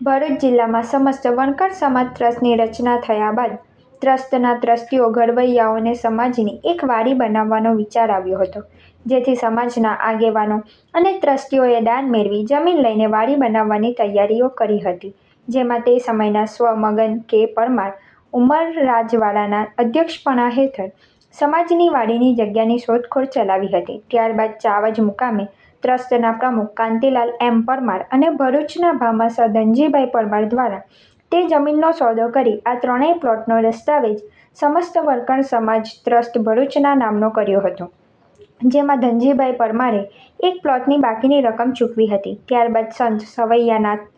ભરૂચ જિલ્લામાં સમસ્ત વણકર સમાજ ટ્રસ્ટની રચના થયા બાદ ટ્રસ્ટના ટ્રસ્ટીઓ ઘડવૈયાઓને સમાજની એક વાડી બનાવવાનો વિચાર આવ્યો હતો. જેથી સમાજના આગેવાનો અને ટ્રસ્ટીઓએ દાન મેળવી જમીન લઈને વાડી બનાવવાની તૈયારીઓ કરી હતી. જેમાં તે સમયના સ્વમગન કે પરમાર ઉમર રાજવાડાના અધ્યક્ષપણા હેઠળ સમાજની વાડીની જગ્યાની શોધખોળ ચલાવી હતી. ત્યારબાદ ચાવજ મુકામે ટ્રસ્ટના પ્રમુખ કાંતિલાલ એમ પરમાર અને ભરૂચના ભામાસા ધનજીભાઈ પરમાર દ્વારા તે જમીનનો સોદો કરી આ ત્રણેય પ્લોટનો દસ્તાવેજ સમસ્ત વર્કણ સમાજ ટ્રસ્ટ ભરૂચના નામનો કર્યો હતો. જેમાં ધનજીભાઈ પરમારે એક પ્લોટની બાકીની રકમ ચૂકવી હતી. ત્યારબાદ સંત સવૈયાનાથ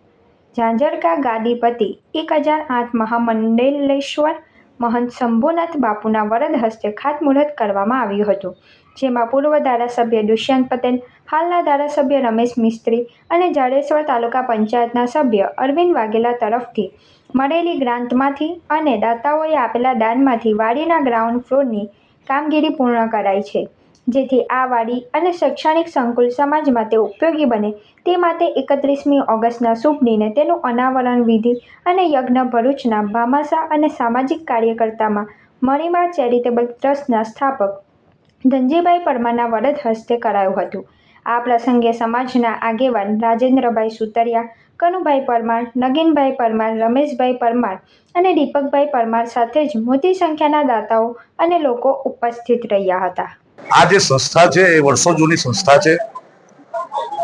ઝાંઝરકા ગાદીપતિ એક હજાર આઠ મહામંડલેશ્વર મહંત શંભુનાથ બાપુના વરદ હસ્તે ખાતમુહૂર્ત કરવામાં આવ્યું હતું, જેમાં પૂર્વ ધારાસભ્ય દુષ્યંત પટેલ, હાલના ધારાસભ્ય રમેશ મિસ્ત્રી અને જાડેશ્વર તાલુકા પંચાયતના સભ્ય અરવિંદ વાઘેલા તરફથી મળેલી ગ્રાન્ટમાંથી અને દાતાઓએ આપેલા દાનમાંથી વાડીના ગ્રાઉન્ડ ફ્લોરની કામગીરી પૂર્ણ કરાઈ છે. જેથી આ વાડી અને શૈક્ષણિક સંકુલ સમાજ માટે ઉપયોગી બને. તે માટે એકત્રીસમી ઓગસ્ટના શુભ દિને તેનું અનાવરણ વિધિ અને યજ્ઞ ભરૂચના ભામાસા અને સામાજિક કાર્યકર્તામાં મણિમા ચેરિટેબલ ટ્રસ્ટના સ્થાપક ધનજીભાઈ પરમારના વડદ હસ્તે કરાયું હતું. આ પ્રસંગે સમાજના આગેવાન રાજેન્દ્રભાઈ સુતરિયા, કનુભાઈ પરમાર, નગીનભાઈ પરમાર, રમેશભાઈ પરમાર અને દીપકભાઈ પરમાર સાથે જ મોટી સંખ્યાના દાતાઓ અને લોકો ઉપસ્થિત રહ્યા હતા. આ જે સંસ્થા છે એ વર્ષો જૂની સંસ્થા છે.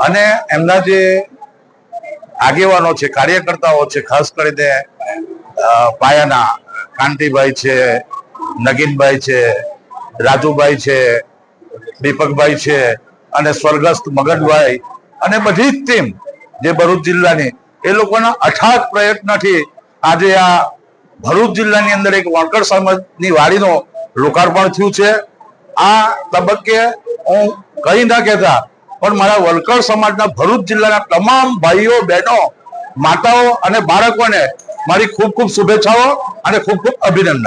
અને એમના જે આગેવાનો છે, કાર્યકર્તાઓ છે, ખાસ કરીને પાયાના કાંતિભાઈ છે, નગીનભાઈ છે, રાજુભાઈ છે, દીપકભાઈ છે અને સ્વર્ગસ્થ મગનભાઈ અને બધી જ ટીમ જે ભરૂચ જિલ્લાની, એ લોકોના અઠાત પ્રયત્નથી આજે આ ભરૂચ જિલ્લાની અંદર એક વણકર સમાજની વાડીનો લોકાર્પણ થયું છે. આ તબક્કે હું કહી ના કહેતા, પણ મારા વલકડ સમાજના ભરૂચ જિલ્લાના તમામ ભાઈઓ, બહેનો, માતાઓ અને બાળકોને મારી ખૂબ ખૂબ શુભેચ્છાઓ અને ખૂબ ખૂબ અભિનંદન.